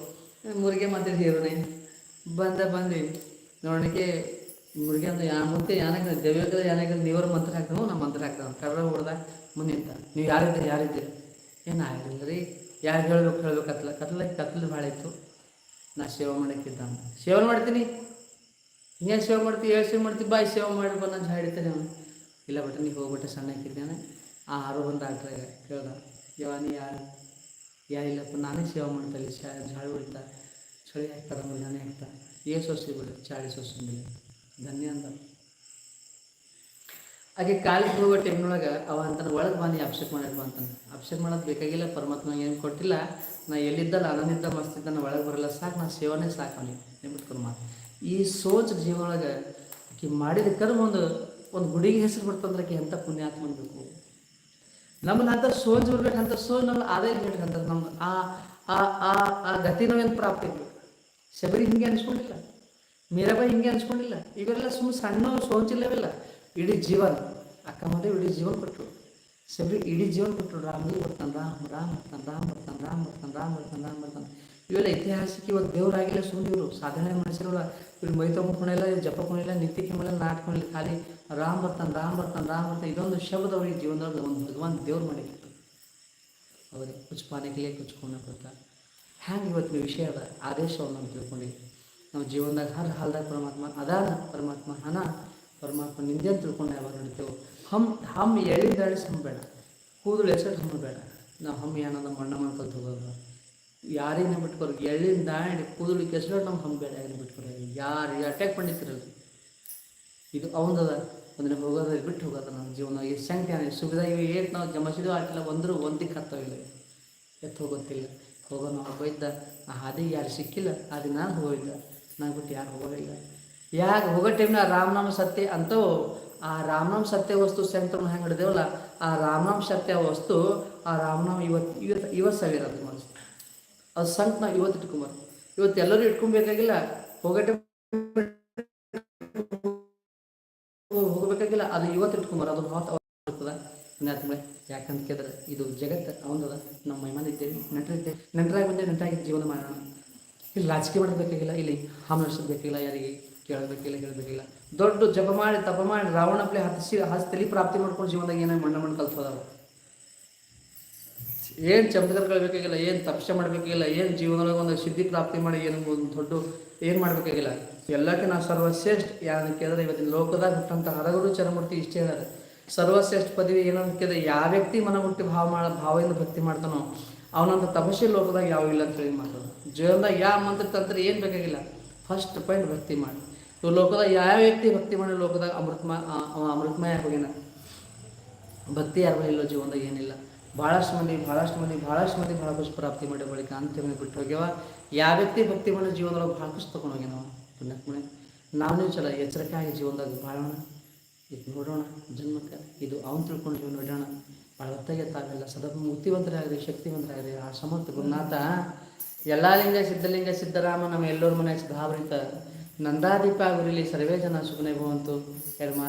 ಮುರುಗೆ ಮತ್ತೆ ಹೀರೋನೇ. ಬಂದ ಬಂದ್ವಿ. ನೋಡೋಣಕ್ಕೆ ಹುಡುಗಿಯನ್ನು ಯಾ ಮುಂದೆ ಯಾನಾಗ ದೇವ್ಯಾಗ ಯಾನಾಗ ನೀವರ ಮಂತ್ರ ಹಾಕ್ತಾನೋ ನಮ್ಮ ಮಂತ್ರ ಹಾಕ್ತಾನೆ. ಕರ್ರ ಹೊಡೆದ ಮುಂದೆ ನೀವು ಯಾರಿದ್ದೀರಿ? ಯಾರಿದ್ದೀರಿ? ಏನು ಆಗಿಲ್ಲ ರೀ ಯಾರು ಹೇಳ್ಬೇಕು ಹೇಳ್ಬೇಕು. ಕತ್ಲ ಕತ್ಲ, ಕತ್ಲು ಭಾಳ ಇತ್ತು. ನಾ ಸೇವೆ ಮಾಡಕ್ಕಿದ್ದ ಸೇವೆ ಮಾಡ್ತೀನಿ. ಹಿಂಗೆ ಸೇವೆ ಮಾಡ್ತೀವಿ ಹೇಳ್ ಸೇವೆ ಮಾಡ್ತೀವಿ ಬಾಯ್ ಸೇವೆ ಮಾಡಿ ಬಂದು ಜಾಡಿತಾನೆ ಅವನು ಇಲ್ಲ ಬಟ್ ನೀವು ಹೋಗ್ಬಿಟ್ಟೆ ಸಣ್ಣ ಹಾಕಿದ್ದೇನೆ ಆ ಆರು ಬಂದು ಕೇಳ್ದ. ಯಾವ ನೀ ಯಾರು? ಯಾರಿಲ್ಲಪ್ಪ, ನಾನೇ ಸೇವೆ ಮಾಡ್ತಾ ಇಲ್ಲಿ ಜಾಳು ಹೊಡಿತಾ ಹಾಕ್ತಾರ ನಾನೇ ಅಂತ ಏ ವರ್ಷ ಬಿಡು, ಚಾಳಿ ವರ್ಷ ಬಿಡಿ, ಧನ್ಯ ಅಂದ ಹಾಗೆ ಕಾಲಿಗೆ ಹೋಗೋ ಟೈಮ್ನೊಳಗೆ ಅವ ಅಂತಾನೆ ಒಳಗೆ ಬಂದು ಅಭಿಷೇಕ ಮಾಡಿರ್ಬ ಅಂತಾನೆ. ಅಭಿಷೇಕ ಮಾಡೋದು ಬೇಕಾಗಿಲ್ಲ ಪರಮಾತ್ಮ ಏನು ಕೊಟ್ಟಿಲ್ಲ. ನಾ ಎಲ್ಲಿದ್ದಲ್ಲ ಅನನಿದ್ದ ಮಸ್ತಿದ್ದ ನಾನು ಒಳಗೆ ಬರಲ್ಲ, ಸಾಕು, ನಾ ಸೇವನೆ ಸಾಕು ಅವನಿಗೆ ನೆನ್ಬಿಟ್ಕೊಂಡು ಮಾತು. ಈ ಸೋಚ ಜೀವನೊಳಗೆ ಆಕಿ ಮಾಡಿದ ಕರ್ಮ ಒಂದು ಒಂದು ಗುಡಿಗೆ ಹೆಸರು ಬರ್ತಂದ್ರೆ ಆಕೆ ಎಂಥ ಪುಣ್ಯಾತ್ಮ ಅನ್ಬೇಕು. ನಮ್ಮನ್ನ ಅಂತ ಸೋಜ್ ಬರ್ಬೇಕಂತ ಸೋಜ್ ನಮ್ಮ ಆದಾಯ ಬೇಕಂತ ನಮ್ಗೆ ಆ ಆ ಆ ಗತಿ ನಾವೇನು ಪ್ರಾಪ್ತಿ ಶಬರಿ ಹಿಂಗೆ ಅನ್ಸ್ಕೊಂಡಿಲ್ಲ, ಮೀರಾಬಾಯಿ ಹಿಂಗೆ ಅನ್ಸ್ಕೊಂಡಿಲ್ಲ, ಇವೆಲ್ಲ ಸುಮ್ಮನೆ ಸಣ್ಣ ಸೋಂಚಿಲ್ಲವೆಲ್ಲ, ಇಡೀ ಜೀವನ, ಅಕ್ಕ ಮನೆ ಇಡೀ ಜೀವನ ಕೊಟ್ಟರು ಶಬರಿ ಇಡೀ ಜೀವನ ಕೊಟ್ಟರು ರಾಮನಿಗೆ ಬರ್ತಾನೆ, ರಾಮ್ ರಾಮ್ ಬರ್ತಾನೆ ರಾಮ್ ಬರ್ತಾನೆ ರಾಮ್ ಬರ್ತಾನೆ ರಾಮ್ ಬರ್ತಾನೆ ರಾಮ್ ಬರ್ತಾನೆ. ಇವೆಲ್ಲ ಐತಿಹಾಸಿಕ ಇವತ್ತು ದೇವರಾಗಿಲ್ಲ ಸುಮ್ಮನೆ ಇವರು ಸಾಧನೆ ಮಾಡಿಸಿರೋಲ್ಲ ಇವ್ರು ಮೈ ತೊಗೊಂಡ್ಕೊಂಡಿಲ್ಲ ಜಪ ಕೊಂಡಿಲ್ಲ ನಿತ್ಯ ಕಿಮ್ಮಲ್ಲ ನಾಟ್ಕೊಂಡಿಲ್ಲ ಖಾಲಿ ರಾಮ್ ಬರ್ತಾನೆ ರಾಮ್ ಬರ್ತಾನೆ ರಾಮ್ ಬರ್ತಾನೆ. ಇದೊಂದು ಶಬ್ದ ಅವ್ರಿಗೆ ಜೀವನದೊಳಗೆ ಒಂದು ಭಗವಾನ್ ದೇವ್ರು ಮಾಡಿತ್ತು ಅವರೇ ಕುಚ್ಪಾನಿಗೆ ಕುಚ್ಕೊಂಡ ಕೊಡ್ತಾ ಹ್ಯಾಂಗೆ ಇವತ್ತಿನ ವಿಷಯದ ಆದೇಶವನ್ನು ನಾವು ತಿಳ್ಕೊಂಡೀವಿ ನಾವು ಜೀವನದಾಗ ಹರ ಹಾಲ್ದಾಗ ಪರಮಾತ್ಮ ಅದಾನ ಪರಮಾತ್ಮ, ಹಣ, ಪರಮಾತ್ಮ ನಿಂದೇನು ತಿಳ್ಕೊಂಡು ಯಾವಾಗ ನಡಿತೇವೆ. ಹಮ್ ಹಮ್ ಎಳಿದಾಳಿಸಿ ಹಮ್ಮ ಬೇಡ ಕೂದಲು ಎಸೆಟ್ ಹಮ್ಮ ಬೇಡ. ನಾವು ಹಮ್ಮಿ ಅಣ್ಣ ನಮ್ಮ ಅಣ್ಣ ಹೋಗೋದು. ಯಾರಿಂದ ಬಿಟ್ಕೋರು ಎಳ್ಳಿನ ದಾಂಡಿ ಕೂದಲು ಕೆಸರು ನಮ್ಮ ಹಮ್ಮ ಬೇಡ ಏನು ಬಿಟ್ಕೊರಿ ಯಾರು ಅಟ್ಯಾಕ್ ಮಾಡಿತಿರಲ್ಲ ಇದು ಅವನದ ಒಂದಿನ ಹೋಗೋದ ಬಿಟ್ಟು ಹೋಗೋದ ನಮ್ಮ ಜೀವನ ಎಷ್ಟು ಸಂಖ್ಯೆ ಸುವಿಧ ಏನು ಏಟ್ ನಾವು ಜಮಸಿದೋ ಆಟಿಲ್ಲ, ಒಂದರೂ ಒಂದಕ್ಕೆ ಹತ್ತೋಗಿಲ್ಲ ಎತ್ತು ಹೋಗೋ ನಾವು ಹೋಗಿದ್ದ ಆ ಹಾದಿ ಯಾರು ಸಿಕ್ಕಿಲ್ಲ ಹಾದಿ ನಾನು ಹೋಗಿದ್ದ. ನಾನು ಬಿಟ್ಟು ಯಾರು ಹೋಗೋದಿಲ್ಲ. ಯಾಕೆ ಹೋಗೋ ಟೈಮ್ನ ರಾಮನಾಮ ಸತ್ಯ ಅಂತೂ, ಆ ರಾಮನಾಮ ಸತ್ಯ ವಸ್ತು ಸೆಂಟ್ರನ್ನ ಹೆಂಗೆ ಹಿಡಿದೇವಲ್ಲ, ಆ ರಾಮನಾಮ ಸತ್ಯ ವಸ್ತು, ಆ ರಾಮನಾಮ ಇವತ್ತು ಇವತ್ತು ಇವತ್ತು ಸಾವಿರ ಅದು ಮನಸ್ಸು ಅದು ಸಂತ ನಾವು ಇವತ್ತು ಇಟ್ಕೊಂಬಾರ. ಇವತ್ತು ಎಲ್ಲರೂ ಇಟ್ಕೊಬೇಕಾಗಿಲ್ಲ, ಹೋಗೋ ಟೈಮ್ ಹೋಗಬೇಕಾಗಿಲ್ಲ, ಅದು ಇವತ್ತು ಇಟ್ಕೊಂಬಾರ, ಅದು ಮಾತು ಪುಣ್ಯಾತ್ಮಳೆ ಯಾಕಂತ ಕೇಳಿದ್ರೆ ಇದು ಜಗತ್ತು ಅವನದ ನಮ್ಮ ಮೈಮಾನ ಇದ್ದೇವೆ ನಟರಾಗಿ ಬಂದೆ ನೆಂಟರಾಗಿ ಜೀವನ ಮಾಡೋಣ. ಇಲ್ಲಿ ರಾಜಕೀಯ ಮಾಡಬೇಕಾಗಿಲ್ಲ, ಇಲ್ಲಿ ಹಾಮಿಸಬೇಕಾಗಿಲ್ಲ ಯಾರಿಗೆ ಕೇಳಬೇಕಿಲ್ಲ ಹೇಳಬೇಕಿಲ್ಲ ದೊಡ್ಡ ಜಪ ಮಾಡಿ, ತಪ ಮಾಡಿ, ರಾವಣ ಪ್ಲೇ ಹಸಿ ತಲೆ ಪ್ರಾಪ್ತಿ ಮಾಡ್ಕೊಂಡು ಜೀವನದಾಗ ಏನೇ ಮಣ್ಣ ಮಣ್ಣು ಕಲ್ಸೋದವ ಏನು ಚಮತ್ಕಾರಗಳು ಬೇಕಾಗಿಲ್ಲ ಏನು ತಪಸ್ಸೆ ಮಾಡಬೇಕಾಗಿಲ್ಲ, ಏನು ಜೀವನದಾಗ ಒಂದು ಸಿದ್ಧಿ ಪ್ರಾಪ್ತಿ ಮಾಡಿ, ಏನು ಒಂದು ದೊಡ್ಡ ಏನು ಮಾಡಬೇಕಾಗಿಲ್ಲ. ಎಲ್ಲಕ್ಕೆ ಸರ್ವಶ್ರೇಷ್ಠ. ಯಾರು ಕೇಳಿದ್ರೆ ಇವತ್ತಿನ ಲೋಕದಾಗ ಹುಟ್ಟಂಥ ಹರಗುರು ಚರಮೂರ್ತಿ ಇಷ್ಟೇ ಹೇಳ್ಯಾರ ಸರ್ವಶ್ರೇಷ್ಠ ಪದವಿ ಏನಂತ ಕೇಳಿದ್ರೆ ಯಾವ ವ್ಯಕ್ತಿ ಮನ ಹುಟ್ಟಿ ಭಾವ ಮಾಡ ಭಾವದಿಂದ ಭಕ್ತಿ ಮಾಡ್ತಾನೋ ಅವನಂತ ತಪಸ್ಸಿ ಲೋಕದಾಗ ಯಾವ ಇಲ್ಲ ಅಂತ ಹೇಳಿ ಮಾತಾಡೋದು ಜೀವನದಾಗ ಯಾವ ಮಂತ್ರ ತಂತ್ರ ಏನು ಬೇಕಾಗಿಲ್ಲ. ಫಸ್ಟ್ ಪಾಯಿಂಟ್ ಭಕ್ತಿ ಮಾಡಿ. ಇವು ಲೋಕದಾಗ ಯಾವ ವ್ಯಕ್ತಿ ಭಕ್ತಿ ಮಾಡಿ ಲೋಕದಾಗ ಅಮೃತಮ ಅಮೃತಮಯ ಹೋಗಿನ? ಭಕ್ತಿ ಯಾರು ಇಲ್ಲೋ ಜೀವನದಾಗ ಏನಿಲ್ಲ. ಭಾಳಷ್ಟು ಮಂದಿ ಭಾಳಷ್ಟು ಮಂದಿ ಭಾಳಷ್ಟು ಮಂದಿ ಭಾಳ ಖುಷಿ ಪ್ರಾಪ್ತಿ ಮಾಡಿ ಬಳಿಕ ಅಂತ್ಯವಾಗಿ ಬಿಟ್ಟು ಹೋಗ್ಯಾವ. ಯಾವ ವ್ಯಕ್ತಿ ಭಕ್ತಿ ಮಾಡೋ ಜೀವನದೊಳಗೆ ಭಾಳ ಖುಷಿ ತೊಗೊಂಡು ಹೋಗ್ಯಾನ ನಾವು ಪುಣ್ಯಾತ್ಮನೆ. ನಾವು ಚಲೋ ಎಚ್ಚರಿಕೆ ಆಗಿ ಜೀವನದಾಗ ಬಾಳೋಣ ಇದು ನೋಡೋಣ, ಜನ್ಮಕ್ಕೆ ಇದು ಅವನು ತಿಳ್ಕೊಂಡು ನೋಡೋಣ. ಭಾಳ ಹೊತ್ತಾಗೆ ತಾವೆಲ್ಲ ಸದಾ ಮುಕ್ತಿವಂತರಾಗ್ರಿ, ಶಕ್ತಿವಂತರಾಗ್ರಿ, ಆ ಸಮರ್ಥ ಗುರುನಾಥ. ಎಲ್ಲ ಲಿಂಗ ಸಿದ್ಧಲಿಂಗ ಸಿದ್ದರಾಮ ನಮ್ಮ ಎಲ್ಲರ ಮನೆ ಗಾಬರಿತ ನಂದಾದೀಪ ಅವರಿಲಿ ಸರ್ವೇ ಜನ ಸುಖನೆ ಭವಂತು. ಎರಡು ಮಾತು